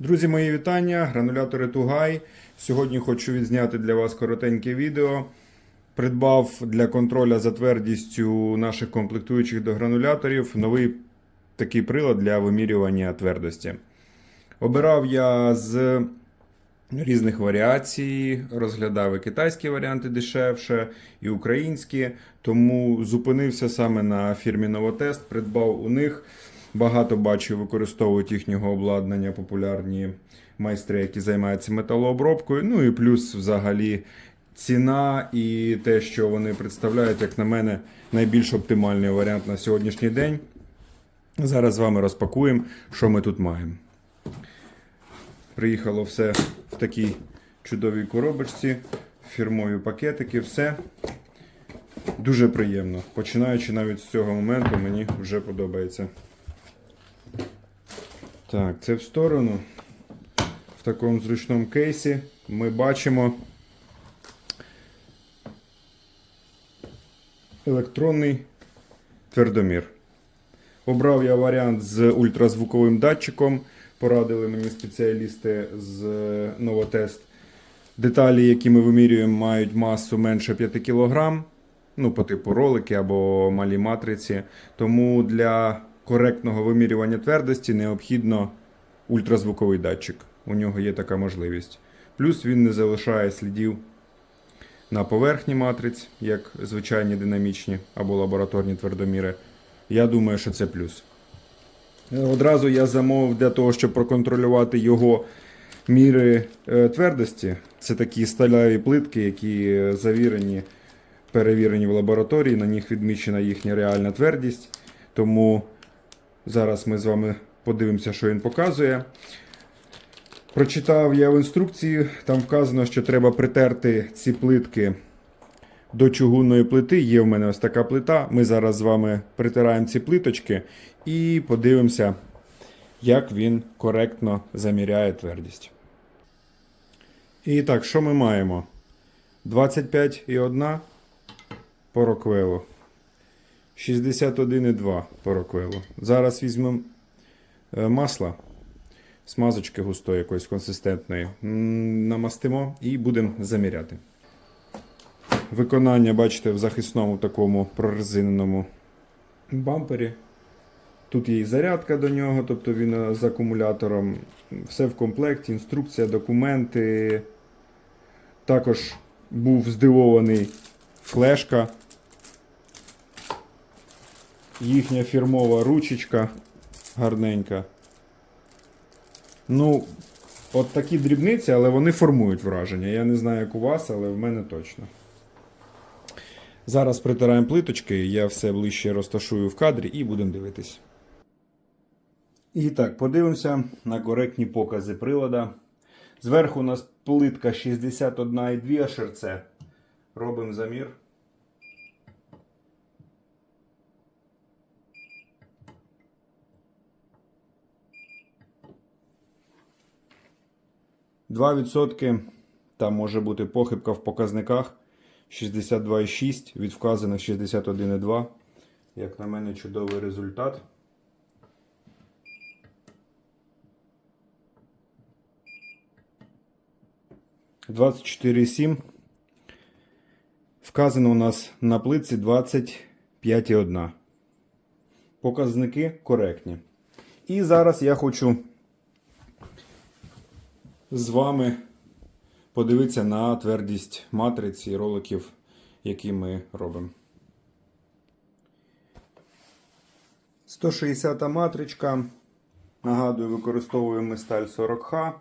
Друзі, мої вітання, гранулятори Тугай. Сьогодні хочу відзняти для вас коротеньке відео. Придбав для контроля за твердістю наших комплектуючих до грануляторів новий такий прилад для вимірювання твердості. Обирав я з різних варіацій, розглядав і китайські варіанти дешевше, і українські. Тому зупинився саме на фірмі Новотест, придбав у них. Багато бачу, використовують їхнього обладнання популярні майстри, які займаються металообробкою. Ну і плюс, взагалі, ціна і те, що вони представляють, як на мене, найбільш оптимальний варіант на сьогоднішній день. Зараз з вами розпакуємо, що ми тут маємо. Приїхало все в такій чудовій коробочці, фірмові пакетики, все. Дуже приємно. Починаючи навіть з цього моменту, мені вже подобається. Так, це в сторону. В такому зручному кейсі ми бачимо електронний твердомір. Обрав я варіант з ультразвуковим датчиком. Порадили мені спеціалісти з Новотест. Деталі, які ми вимірюємо, мають масу менше 5 кг. Ну, по типу ролики або малі матриці. Тому для коректного вимірювання твердості необхідно ультразвуковий датчик. У нього є така можливість. Плюс він не залишає слідів на поверхні матриць, як звичайні динамічні або лабораторні твердоміри. Я думаю, що це плюс. Одразу я замовив для того, щоб проконтролювати його міри е, твердості. Це такі сталеві плитки, які завірені, перевірені в лабораторії, на них відмічена їхня реальна твердість. Тому зараз ми з вами подивимося, що він показує. Прочитав я в інструкції, там вказано, що треба притерти ці плитки до чугунної плити. Є в мене ось така плита. Ми зараз з вами притираємо ці плиточки і подивимося, як він коректно заміряє твердість. І так, що ми маємо? 25,1 по роквелу. 61,2 по. Зараз візьмемо е, масло, смазочки густої, якоїсь консистентної. Намастимо і будемо заміряти. Виконання, бачите, в захисному такому прорезиненому бампері. Тут є і зарядка до нього, тобто він е, з акумулятором. Все в комплекті, інструкція, документи. Також був здивований флешка. Їхня фірмова ручечка гарненька. Ну, от такі дрібниці, але вони формують враження. Я не знаю, як у вас, але в мене точно. Зараз притираємо плиточки, я все ближче розташую в кадрі і будемо дивитись. І так, подивимося на коректні покази прилада. Зверху у нас плитка 61,2 ШРЦ. Робимо замір. Два відсотки. Там може бути похибка в показниках. 62,6 від вказаних 61,2. Як на мене, чудовий результат. Двадцять чотири сім. Вказано у нас на плитці 25,1. Показники коректні. І зараз я хочу з вами подивитися на твердість матриці роликів, які ми робимо. 160 матричка. Нагадую, використовуємо сталь 40Х.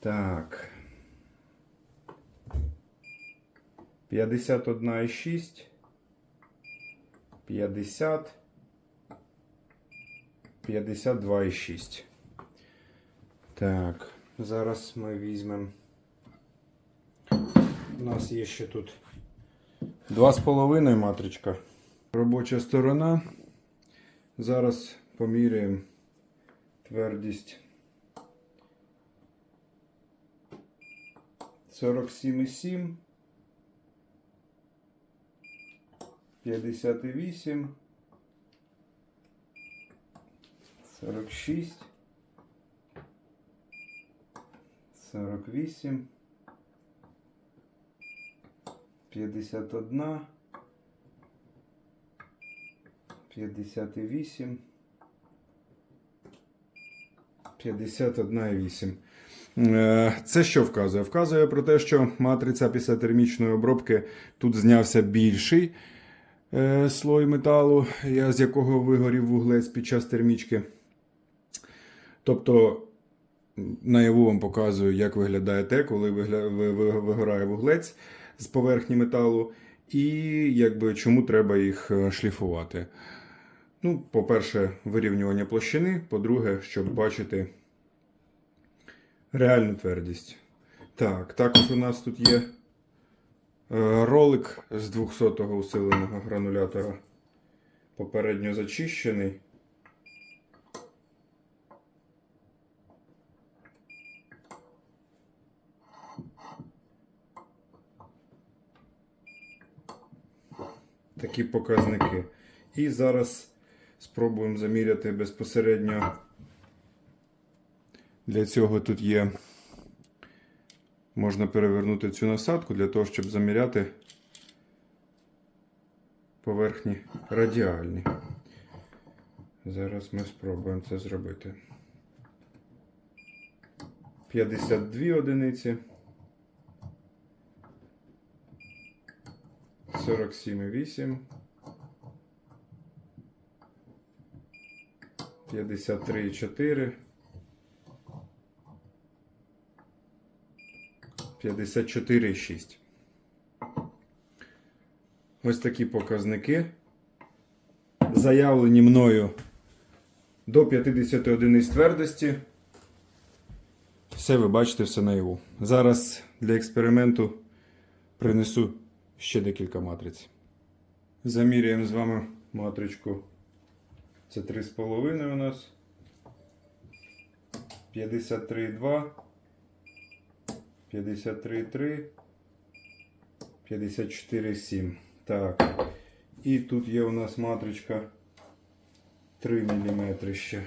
Так. 51,6. 50. 52,6. Так, зараз ми візьмемо. У нас є ще тут 2,5 матричка. Робоча сторона. Зараз поміряємо твердість 47,7, 58, 46, 48, 51, 58, 51,8. Е, Це що вказує? Вказує про те, що матриця після термічної обробки тут знявся більший е, слой металу, з якого вигорів вуглець під час термічки. Тобто наяву вам показую, як виглядає те, коли вигорає вуглець з поверхні металу, і якби чому треба їх е, шліфувати. Ну, по-перше, вирівнювання площини, по-друге, щоб бачити реальну твердість. Так, також у нас тут є е, ролик з 200-го усиленого гранулятора. Попередньо зачищений. Такі показники. І зараз спробуємо заміряти безпосередньо. Для цього тут є. Можна перевернути цю насадку для того, щоб заміряти поверхні радіальні. Зараз ми спробуємо це зробити. 52 одиниці. 47,8. 53,4. 54,6. Ось такі показники. Заявлені мною до 50 одиниць твердості. Все ви бачите, все наяву. Зараз для експерименту принесу ще декілька матриць. Заміряємо з вами матричку. Це 3,5 у нас. 53,2. 53,3. 54,7. Так. І тут є у нас матричка 3 мм ще.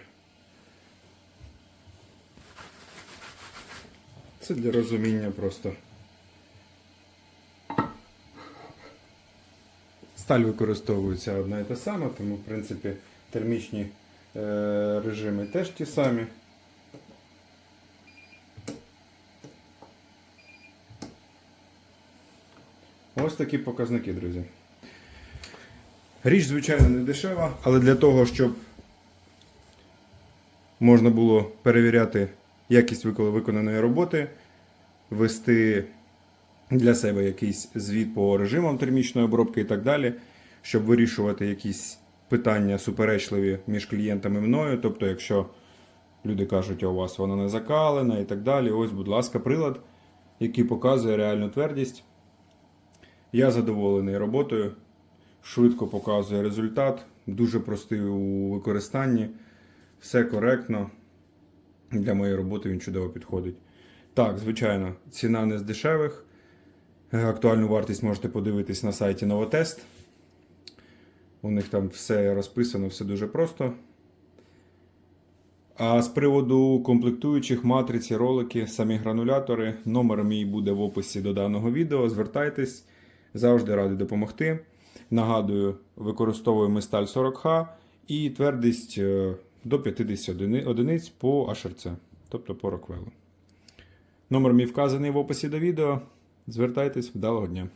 Це для розуміння просто. Сталь використовується одна і та сама, тому, в принципі, термічні е, режими теж ті самі. Ось такі показники, друзі. Річ, звичайно, не дешева, але для того, щоб можна було перевіряти якість виконаної роботи, вести для себе якийсь звіт по режимам термічної обробки і так далі, щоб вирішувати якісь питання суперечливі між клієнтами і мною. Тобто, якщо люди кажуть, а у вас вона не закалена і так далі, ось, будь ласка, прилад, який показує реальну твердість. Я задоволений роботою, швидко показує результат, дуже простий у використанні, все коректно. Для моєї роботи він чудово підходить. Так, звичайно, ціна не з дешевих. Актуальну вартість можете подивитись на сайті Новотест. У них там все розписано, все дуже просто. А з приводу комплектуючих матриці, ролики, самі гранулятори, номер мій буде в описі до даного відео. Звертайтесь, завжди радий допомогти. Нагадую, використовуємо сталь 40Х і твердість е, до 50 одиниць по HRC, тобто по Роквелу. Номер мій вказаний в описі до відео. Звертайтесь, вдалого дня!